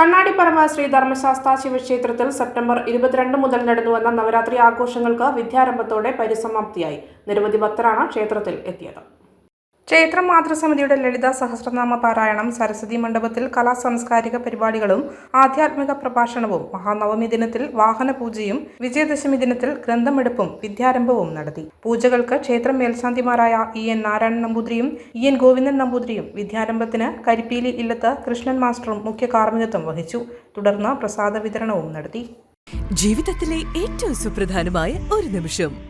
കണ്ണാടിപ്പറമ്പ് ശ്രീ ധർമ്മശാസ്ത്ര ശിവക്ഷേത്രത്തിൽ സെപ്റ്റംബർ ഇരുപത്തിരണ്ട് മുതൽ നടന്നുവന്ന നവരാത്രി ആഘോഷങ്ങൾക്ക് വിദ്യാരംഭത്തോടെ പരിസമാപ്തിയായി. നിരവധി ഭക്തരാണ് ക്ഷേത്രത്തിൽ എത്തിയത്. ക്ഷേത്ര മാതൃസമിതിയുടെ ലളിത സഹസ്രനാമ പാരായണം സരസ്വതി മണ്ഡപത്തിൽ കലാ സാംസ്കാരിക പരിപാടികളും ആധ്യാത്മിക പ്രഭാഷണവും മഹാനവമി ദിനത്തിൽ വാഹന പൂജയും വിജയദശമി ദിനത്തിൽ ഗ്രന്ഥമെടുപ്പും വിദ്യാരംഭവും നടത്തി. പൂജകൾക്ക് ക്ഷേത്രം മേൽശാന്തിമാരായ ഇ എൻ നാരായണൻ നമ്പൂതിരിയും ഇ എൻ ഗോവിന്ദൻ നമ്പൂതിരിയും വിദ്യാരംഭത്തിന് കരിപ്പീലി ഇല്ലത്ത് കൃഷ്ണൻ മാസ്റ്ററും മുഖ്യ കാർമ്മികത്വം വഹിച്ചു. തുടർന്ന് പ്രസാദ വിതരണവും നടത്തി. ജീവിതത്തിലെ ഏറ്റവും സുപ്രധാനമായ ഒരു നിമിഷം.